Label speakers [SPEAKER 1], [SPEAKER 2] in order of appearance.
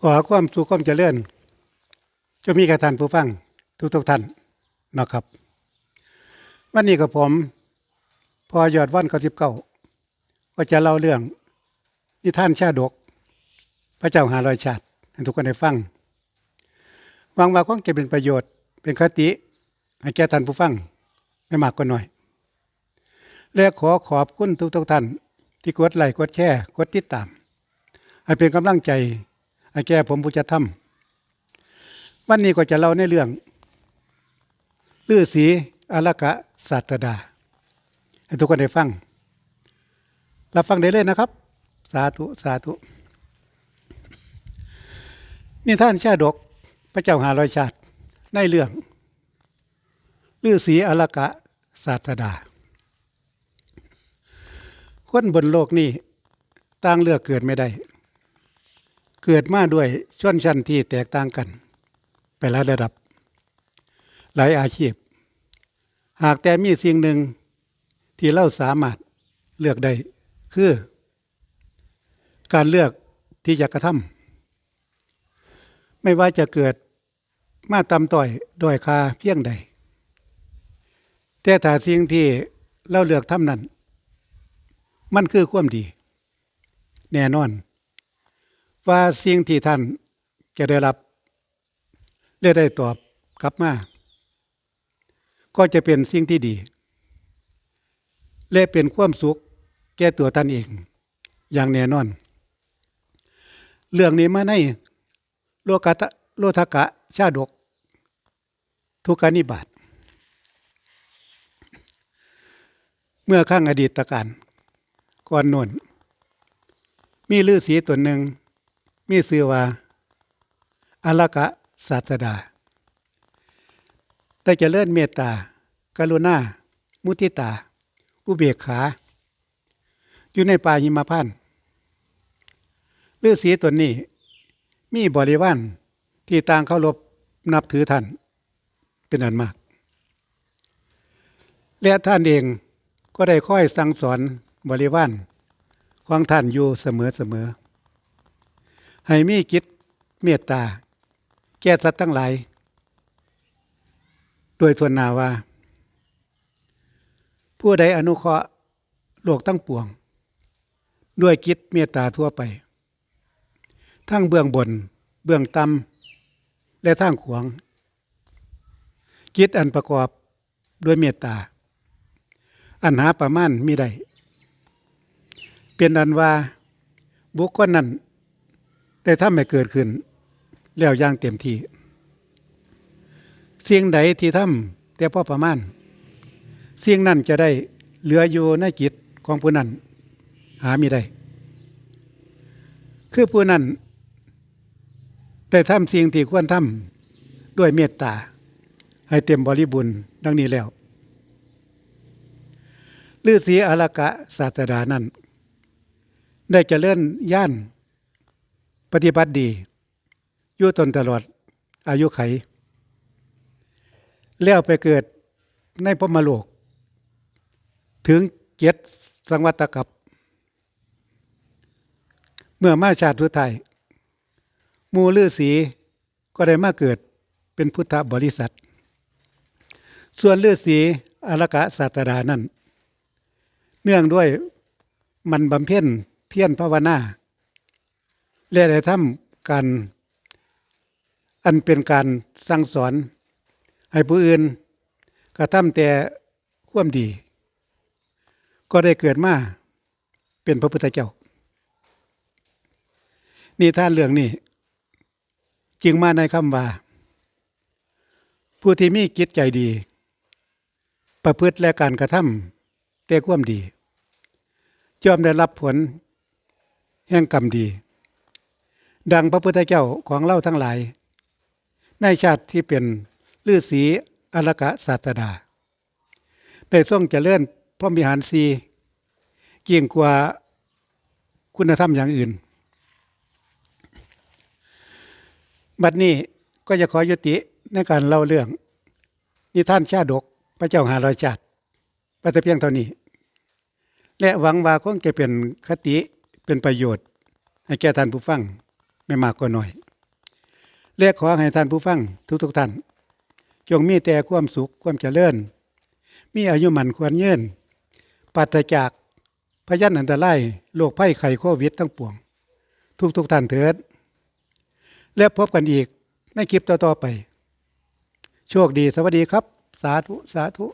[SPEAKER 1] ขอความสุขความเจริญจะมีกับท่านผู้ฟังทุกทุกท่านนะครับ วันนี้กับผม พอยอดวันเก้าสิบเก้าก็จะเล่าเรื่องนิทานชาดก พระเจ้าหาลอยชาติให้ทุกคนได้ฟังหวังว่าคงจะเป็นประโยชน์เป็นคติให้แก่ท่านผู้ฟังไม่มากก็น้อย และขอขอบคุณทุกทุกท่านที่กดไลค์กดแชร์กดติดตาม ให้เป็นกำลังใจ แก่ผมผู้จะทำวันนี้ก็จะเล่าในเรื่องลือสีอลกะสัตดา ให้ทุกคนได้ฟัง รับฟังได้เลยนะครับ สาธุ สาธุ นี่ท่านชาดกพระเจ้าหารอยชาติ ในเรื่องลือสีอลกะศาสดา คนบนโลกนี้ต่างเลือกเกิดไม่ได้ เกิดมาด้วยชนชั้นที่แตกต่างกัน ไปหลายระดับ หลายอาชีพ หากแต่มีสิ่งหนึ่งที่เราสามารถเลือกได้คือ การเลือกที่จะกระทำไม่ว่าจะเกิดมาตำต่อยด้อยคาเพียงใด แต่ถ้าสิ่งที่เราเลือกทำนั้น มันคือความดี แน่นอน ว่าสิ่งที่ท่านจะได้รับและได้ตอบกลับมา ก็จะเป็นสิ่งที่ดี และเป็นความสุขแก่ตัวท่านเอง อย่างแน่นอน เรื่องนี้มาในโลกตะโลทกะชาดก ทุกานิบาตเมื่อข้างอดีตการก่อนนนมีฤาษีตัวหนึ่ง มีชื่อว่าอลกะศาสดา ได้เจริญเมตตา กรุณา มุทิตา อุเบกขา อยู่ในป่าหิมพานต์ฤาษีตัวนี้ มีบริวารที่ต่างเคารพนับถือท่าน เป็นอันมาก และท่านเองก็ได้ค่อยสั่งสอนบริวารของท่านอยู่เสมอเสมอๆ ให้มีกิจเมตตา แก่สัตว์ทั้งหลาย โดยทวนนาว่า ผู้ใดอนุเคราะห์โลกทั้งปวง ด้วยกิจเมตตาทั่วไป ทั้งเบื้องบน เบื้องต่ำและทางขวางกิจอันประกอบด้วยเมตตา อันหาประมาณมิได้ เป็นอันว่าบุคคลนั้น ได้ทำให้เกิดขึ้น แล้วอย่างเต็มที่สิ่งใดที่ทำแต่พอประมาณสิ่งนั้นจะได้เหลืออยู่ในจิตของผู้นั้นหามิได้ คือผู้นั้นได้ทำสิ่งที่ควรทำด้วยเมตตา ให้เต็มบริบูรณ์ดังนี้แล้วฤาษีอลกะศาสดานั้น ได้เจริญย่าน ปฏิบัติดีอยู่ตนตลอดอายุไข แล้วไปเกิดในพมโลก ถึงเจ็ดสังวัตกับ เมื่อมาชาติสุดท้ายมูลือสีก็ได้มาเกิดเป็นพุทธบริษัท ส่วนลือสีอลกะศาสดานั้น เนื่องด้วยมันบำเพ็ญเพียรภาวนา และได้ทำการอันเป็นการสั่งสอน ให้ผู้อื่นกระทำแต่ความดี ก็ได้เกิดมาเป็นพระพุทธเจ้านี่ท่านเรื่องนี้จึงมาในคำว่า ผู้ที่มีจิตใจดี ประพฤติและการกระทำแต่ความดีย่อมได้รับผลแห่งกรรมดี ดังพระพุทธเจ้าของเล่าทั้งหลาย ในชาติที่เป็นฤาษีอลกะศาสดาได้ทรงเจริญพระมิหารสีเกี่ยงกว่าคุณธรรมอย่างอื่น บัดนี้ก็จะขอยุติในการเล่าเรื่อง นิท่านชาดกพระเจ้าหาราชาติปแต่เพียงเท่านี้ และหวังว่าคงจะเป็นคติเป็นประโยชน์ ให้แก่ท่านผู้ฟัง ไม่มากก็น้อยและขอให้ท่านผู้ฟังทุกๆท่าน จงมีแต่ความสุขความเจริญ มีอายุมันควรยืนปราศจากพยันอันตรายโรคภัยไข้โควิดทั้งปวง ทุกๆท่านเถิด และพบกันอีกในคลิปต่อๆไป โชคดีสวัสดีครับ สาธุ สาธุ